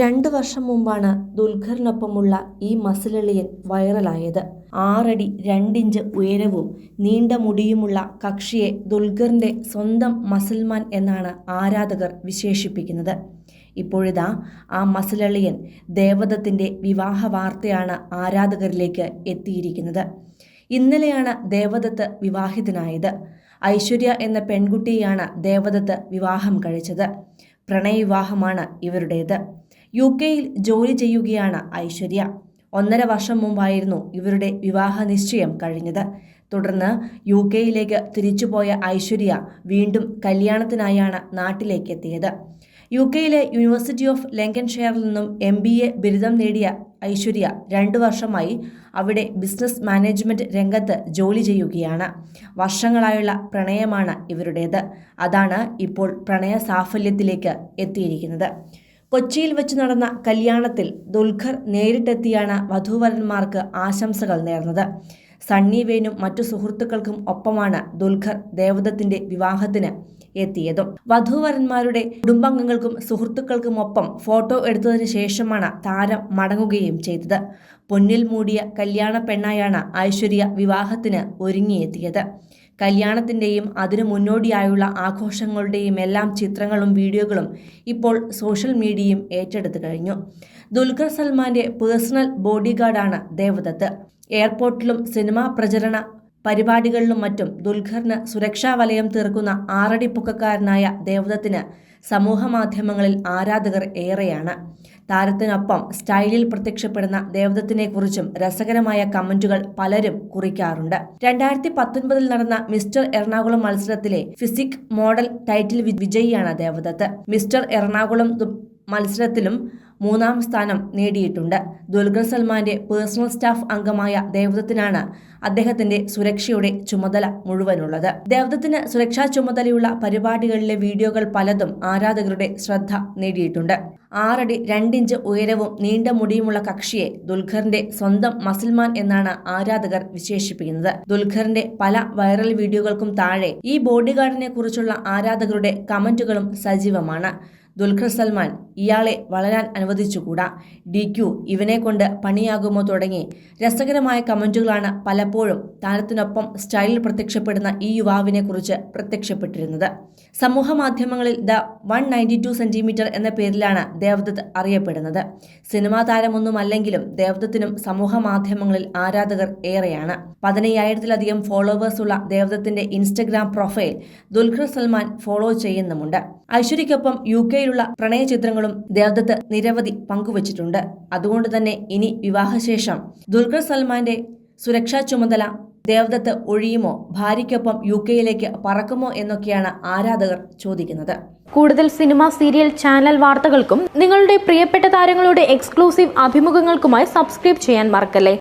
രണ്ട് വർഷം മുമ്പാണ് ദുൽഖറിനൊപ്പമുള്ള ഈ മസിലളിയൻ വൈറലായത്. ആറടി രണ്ടിഞ്ച് ഉയരവും നീണ്ട മുടിയുമുള്ള കക്ഷിയെ ദുൽഖറിന്റെ സ്വന്തം മസിൽമാൻ എന്നാണ് ആരാധകർ വിശേഷിപ്പിക്കുന്നത്. ഇപ്പോഴിതാ ആ മസിലളിയൻ ദേവദത്തിന്റെ വിവാഹ വാർത്തയാണ് ആരാധകരിലേക്ക് എത്തിയിരിക്കുന്നത്. ഇന്നലെയാണ് ദേവദത്ത് വിവാഹിതനായത്. ഐശ്വര്യ എന്ന പെൺകുട്ടിയെയാണ് ദേവദത്ത് വിവാഹം കഴിച്ചത്. പ്രണയവിവാഹമാണ് ഇവരുടേത്. യു കെയിൽ ജോലി ചെയ്യുകയാണ് ഐശ്വര്യ. ഒന്നര വർഷം മുമ്പായിരുന്നു ഇവരുടെ വിവാഹ നിശ്ചയം കഴിഞ്ഞത്. തുടർന്ന് യു കെയിലേക്ക് തിരിച്ചുപോയ ഐശ്വര്യ വീണ്ടും കല്യാണത്തിനായാണ് നാട്ടിലേക്ക് എത്തിയത് യു കെയിലെ യൂണിവേഴ്സിറ്റി ഓഫ് ലെങ്കൻഷെയറിൽ നിന്നും എം ബി എ ബിരുദം നേടിയ ഐശ്വര്യ രണ്ടു വർഷമായി അവിടെ ബിസിനസ് മാനേജ്മെന്റ് രംഗത്ത് ജോലി ചെയ്യുകയാണ്. വർഷങ്ങളായുള്ള പ്രണയമാണ് ഇവരുടേത്. അതാണ് ഇപ്പോൾ പ്രണയ സാഫല്യത്തിലേക്ക് എത്തിയിരിക്കുന്നത്. കൊച്ചിയിൽ വെച്ച് നടന്ന കല്യാണത്തിൽ ദുൽഖർ നേരിട്ടെത്തിയാണ് വധൂവരന്മാർക്ക് ആശംസകൾ നേർന്നത്. സണ്ണി വേനും മറ്റു സുഹൃത്തുക്കൾക്കും ഒപ്പമാണ് ദുൽഖർ ദേവദത്തിന്റെ വിവാഹത്തിന് എത്തിയതും. വധൂവരന്മാരുടെ കുടുംബാംഗങ്ങൾക്കും സുഹൃത്തുക്കൾക്കും ഒപ്പം ഫോട്ടോ എടുത്തതിന് ശേഷമാണ് താരം മടങ്ങുകയും ചെയ്തത്. പൊന്നിൽ മൂടിയ കല്യാണ പെണ്ണായാണ് ഐശ്വര്യ വിവാഹത്തിന് ഒരുങ്ങിയെത്തിയത്. കല്യാണത്തിന്റെയും അതിനു മുന്നോടിയായുള്ള ആഘോഷങ്ങളുടെയും എല്ലാം ചിത്രങ്ങളും വീഡിയോകളും ഇപ്പോൾ സോഷ്യൽ മീഡിയയും ഏറ്റെടുത്തു കഴിഞ്ഞു. ദുൽഖർ സൽമാന്റെ പേഴ്സണൽ ബോഡിഗാർഡാണ് ദേവദത്ത്. എയർപോർട്ടിലും സിനിമാ പ്രചരണ പരിപാടികളിലും മറ്റും ദുൽഖറിന് സുരക്ഷാ വലയം തീർക്കുന്ന ആറടി പൊക്കക്കാരനായ ദേവദത്തിന് സമൂഹമാധ്യമങ്ങളിൽ ആരാധകർ ഏറെയാണ്. താരത്തിനൊപ്പം സ്റ്റൈലിൽ പ്രത്യക്ഷപ്പെടുന്ന ദേവദത്തിനെക്കുറിച്ചും രസകരമായ കമന്റുകൾ പലരും കുറിക്കാറുണ്ട്. രണ്ടായിരത്തി പത്തൊൻപതിൽ നടന്ന മിസ്റ്റർ എറണാകുളം മത്സരത്തിലെ ഫിസിക് മോഡൽ ടൈറ്റിൽ വിജയിയാണ് ദേവദത്ത്. മിസ്റ്റർ എറണാകുളം മത്സരത്തിലും മൂന്നാം സ്ഥാനം നേടിയിട്ടുണ്ട്. ദുൽഖർ സൽമാന്റെ പേഴ്സണൽ സ്റ്റാഫ് അംഗമായ ദേവദത്തിനാണ് അദ്ദേഹത്തിന്റെ സുരക്ഷയുടെ ചുമതല മുഴുവനുള്ളത്. ദേവദത്തിന് സുരക്ഷാ ചുമതലയുള്ള പരിപാടികളിലെ വീഡിയോകൾ പലതും ആരാധകരുടെ ശ്രദ്ധ നേടിയിട്ടുണ്ട്. ആറടി രണ്ടിഞ്ച് ഉയരവും നീണ്ട മുടിയുമുള്ള കക്ഷിയെ ദുൽഖറിന്റെ സ്വന്തം മസിൽമാൻ എന്നാണ് ആരാധകർ വിശേഷിപ്പിക്കുന്നത്. ദുൽഖറിന്റെ പല വൈറൽ വീഡിയോകൾക്കും താഴെ ഈ ബോഡിഗാർഡിനെ കുറിച്ചുള്ള ആരാധകരുടെ കമന്റുകളും സജീവമാണ്. ദുൽഖർ സൽമാൻ ഇയാളെ വളരാൻ അനുവദിച്ചുകൂടാ? ഡി ക്യു ഇവനെ കൊണ്ട് പണിയാകുമോ തുടങ്ങി? രസകരമായ കമന്റുകളാണ് പലപ്പോഴും താരത്തിനൊപ്പം സ്റ്റൈലിൽ പ്രത്യക്ഷപ്പെടുന്ന ഈ യുവാവിനെ കുറിച്ച് പ്രത്യക്ഷപ്പെട്ടിരുന്നത്. സമൂഹ മാധ്യമങ്ങളിൽ the one ninety two centimetre എന്ന പേരിലാണ് ദേവദത്ത് അറിയപ്പെടുന്നത്. സിനിമാ താരമൊന്നുമല്ലെങ്കിലും ദേവദത്തിനും സമൂഹ മാധ്യമങ്ങളിൽ ആരാധകർ ഏറെയാണ്. പതിനയ്യായിരത്തിലധികം ഫോളോവേഴ്സ് ഉള്ള ദേവദത്തിന്റെ Instagram profile Dulquer Salman follow ചെയ്യുന്നുമുണ്ട്. ഐശ്വര്യയ്ക്കൊപ്പം യു കെയിലുള്ള പ്രണയ ചിത്രങ്ങളും ദേവദത്ത് നിരവധി പങ്കുവച്ചിട്ടുണ്ട്. അതുകൊണ്ട് തന്നെ ഇനി വിവാഹശേഷം ദുൽഖർ സൽമാന്റെ സുരക്ഷാ ചുമതല ദേവദത്ത് ഒഴിയുമോ? ഭാര്യയ്ക്കൊപ്പം യു കെയിലേക്ക് പറക്കുമോ? എന്നൊക്കെയാണ് ആരാധകർ ചോദിക്കുന്നത്. കൂടുതൽ സിനിമ സീരിയൽ ചാനൽ വാർത്തകൾക്കും നിങ്ങളുടെ പ്രിയപ്പെട്ട താരങ്ങളുടെ എക്സ്ക്ലൂസീവ് അഭിമുഖങ്ങൾക്കുമായി സബ്സ്ക്രൈബ് ചെയ്യാൻ മറക്കല്ലേ?